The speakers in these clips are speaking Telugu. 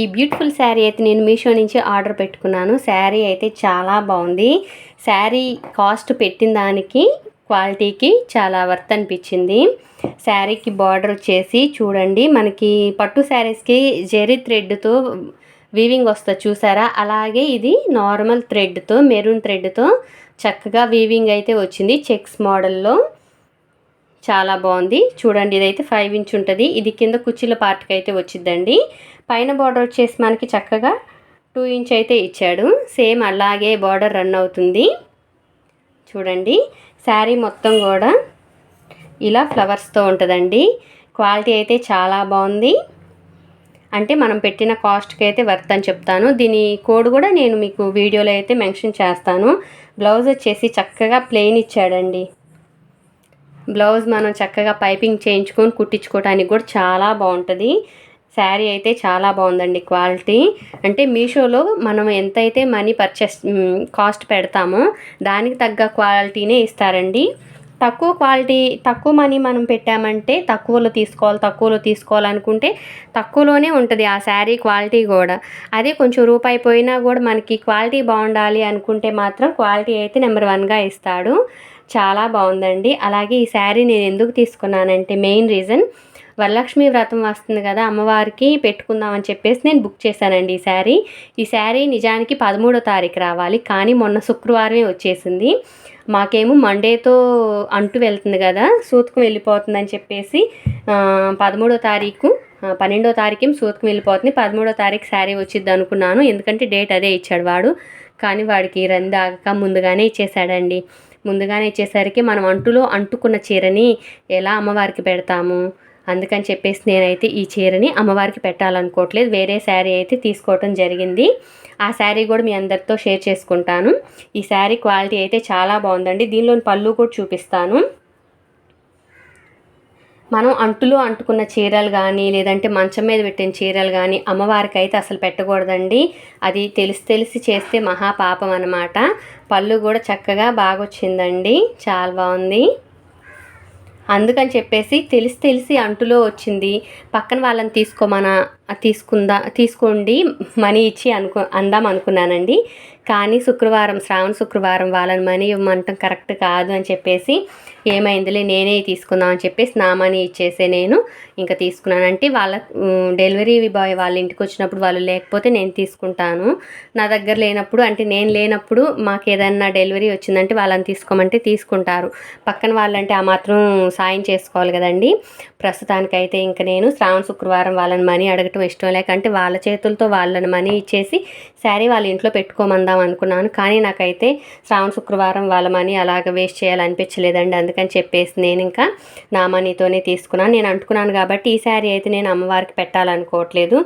ఈ బ్యూటిఫుల్ శారీ అయితే నేను మీషో నుంచి ఆర్డర్ పెట్టుకున్నాను. శారీ అయితే చాలా బాగుంది. శారీ కాస్ట్ పెట్టిన దానికి క్వాలిటీకి చాలా వర్త్ అనిపించింది. శారీకి బార్డర్ వచ్చేసి చూడండి మనకి పట్టు శారీస్కి జెరీ థ్రెడ్తో వీవింగ్ వస్తుంది చూసారా? అలాగే ఇది నార్మల్ థ్రెడ్తో మెరూన్ థ్రెడ్తో చక్కగా వీవింగ్ అయితే వచ్చింది. చెక్స్ మోడల్లో చాలా బాగుంది. చూడండి ఇదైతే ఫైవ్ ఇంచ్ ఉంటుంది. ఇది కింద కుర్చీల పార్ట్కి అయితే వచ్చిందండి పైన బార్డర్ వచ్చేసి మనకి చక్కగా టూ ఇంచ్ అయితే ఇచ్చాడు. సేమ్ అలాగే బార్డర్ రన్ అవుతుంది. చూడండి శారీ మొత్తం కూడా ఇలా ఫ్లవర్స్తో ఉంటుందండి. క్వాలిటీ అయితే చాలా బాగుంది. అంటే మనం పెట్టిన కాస్ట్కి అయితే వర్త్ అని చెప్తాను. దీని కోడ్ కూడా నేను మీకు వీడియోలో అయితే మెన్షన్ చేస్తాను. బ్లౌజ్ వచ్చేసి చక్కగా ప్లెయిన్ ఇచ్చాడండి. బ్లౌజ్ మనం చక్కగా పైపింగ్ చేయించుకొని కుట్టించుకోవడానికి కూడా చాలా బాగుంటుంది. శారీ అయితే చాలా బాగుందండి క్వాలిటీ. అంటే మీషోలో మనం ఎంతైతే మనీ పర్చేస్ కాస్ట్ పెడతామో దానికి తగ్గ క్వాలిటీనే ఇస్తారండి. తక్కువ క్వాలిటీ తక్కువ మనీ మనం పెట్టామంటే తక్కువలో తీసుకోవాలి తక్కువలో తీసుకోవాలనుకుంటే తక్కువలోనే ఉంటుంది ఆ శారీ క్వాలిటీ కూడా. అదే కొంచెం రూపాయి పోయినా కూడా మనకి క్వాలిటీ బాగుండాలి అనుకుంటే మాత్రం క్వాలిటీ అయితే నెంబర్ వన్గా ఇస్తాడు. చాలా బాగుందండి. అలాగే ఈ శారీ నేను ఎందుకు తీసుకున్నానంటే మెయిన్ రీజన్ వరలక్ష్మి వ్రతం వస్తుంది కదా అమ్మవారికి పెట్టుకుందామని చెప్పేసి నేను బుక్ చేశానండి ఈ శారీ. ఈ శారీ నిజానికి పదమూడో తారీఖు రావాలి కానీ మొన్న శుక్రవారమే వచ్చేసింది. మాకేమో మండేతో అంటూ వెళ్తుంది కదా సూతకం వెళ్ళిపోతుందని చెప్పేసి పదమూడో తారీఖు పన్నెండో తారీఖు సూతకం వెళ్ళిపోతుంది. పదమూడో తారీఖు శారీ వచ్చింది అనుకున్నాను ఎందుకంటే డేట్ అదే ఇచ్చాడు వాడు. కానీ వాడికి రందాక ఆగక ముందుగానే ఇచ్చేసాడండి ముందుగానే ఇచ్చేసరికి మనం అంటులో అంటుకున్న చీరని ఎలా అమ్మవారికి పెడతాము? అందుకని చెప్పేసి నేనైతే ఈ చీరని అమ్మవారికి పెట్టాలనుకోవట్లేదు. వేరే శారీ అయితే తీసుకోవటం జరిగింది. ఆ శారీ కూడా మీ అందరితో షేర్ చేసుకుంటాను. ఈ శారీ క్వాలిటీ అయితే చాలా బాగుందండి. దీనిలోని పళ్ళు కూడా చూపిస్తాను. మనం అంటులో అంటుకున్న చీరలు కానీ లేదంటే మంచం మీద పెట్టిన చీరలు కానీ అమ్మవారికి అయితే అసలు పెట్టకూడదండి. అది తెలిసి తెలిసి చేస్తే మహాపాపం అనమాట పళ్ళు కూడా చక్కగా బాగా వచ్చిందండి చాలా బాగుంది. అందుకని చెప్పేసి తెలిసి తెలిసి అంటులో వచ్చింది. పక్కన వాళ్ళని తీసుకోమన? తీసుకుందా తీసుకోండి మనీ ఇచ్చి అనుకో అందాం అనుకున్నానండి. కానీ శుక్రవారం శ్రావణ శుక్రవారం వాళ్ళని మనీ ఇవ్వమంటాం కరెక్ట్ కాదు అని చెప్పేసి ఏమైందిలే నేనే తీసుకుందాం అని చెప్పేసి నా మనీ ఇచ్చేసే నేను ఇంకా తీసుకున్నానంటే వాళ్ళ డెలివరీ బాయ్ వాళ్ళ ఇంటికి వచ్చినప్పుడు వాళ్ళు లేకపోతే నేను తీసుకుంటాను. నా దగ్గర లేనప్పుడు అంటే నేను లేనప్పుడు మాకు ఏదన్నా డెలివరీ వచ్చిందంటే వాళ్ళని తీసుకోమంటే తీసుకుంటారు. పక్కన వాళ్ళంటే ఆ మాత్రం సాయం చేసుకోవాలి కదండి. ప్రస్తుతానికైతే ఇంకా నేను శ్రావణ శుక్రవారం వాళ్ళని మనీ అడగటం ఇష్టం. లేకంటే వాళ్ళ చేతులతో వాళ్ళని మనీ ఇచ్చేసి శారీ వాళ్ళ ఇంట్లో పెట్టుకోమందాం అనుకున్నాను. కానీ నాకైతే శ్రావణ శుక్రవారం వాళ్ళ మనీ అలాగ వేస్ట్ చేయాలనిపించలేదండి. అందుకని చెప్పేసి నేను ఇంకా నా మనీతోనే తీసుకున్నాను. నేను అంటుకున్నాను కాబట్టి ఈ శారీ అయితే నేను అమ్మవారికి పెట్టాలనుకోవట్లేదు.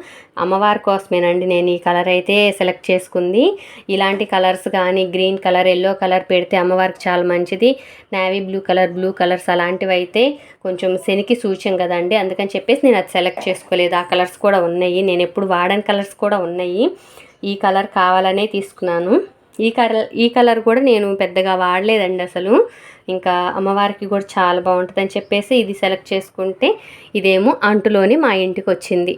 అమ్మవారి కోసమేనండి నేను ఈ కలర్ అయితే సెలెక్ట్ చేసుకుంది. ఇలాంటి కలర్స్ కానీ గ్రీన్ కలర్ ఎల్లో కలర్ పెడితే అమ్మవారికి చాలా మంచిది. Navy blue colour blue colours అలాంటివి అయితే కొంచెం శనికి సూచం కదండి. అందుకని చెప్పేసి నేను అది సెలెక్ట్ చేసుకోలేదు. ఆ కలర్స్ కూడా ఉన్నాయి. నేను ఎప్పుడు వాడని కలర్స్ కూడా ఉన్నాయి. ఈ కలర్ కావాలనే తీసుకున్నాను. ఈ కలర్ ఈ కలర్ కూడా నేను పెద్దగా వాడలేదండి అసలు. ఇంకా అమ్మవారికి కూడా చాలా బాగుంటుందని చెప్పేసి ఇది సెలెక్ట్ చేసుకుంటే ఇదేమో అంటులోని మా ఇంటికి వచ్చింది.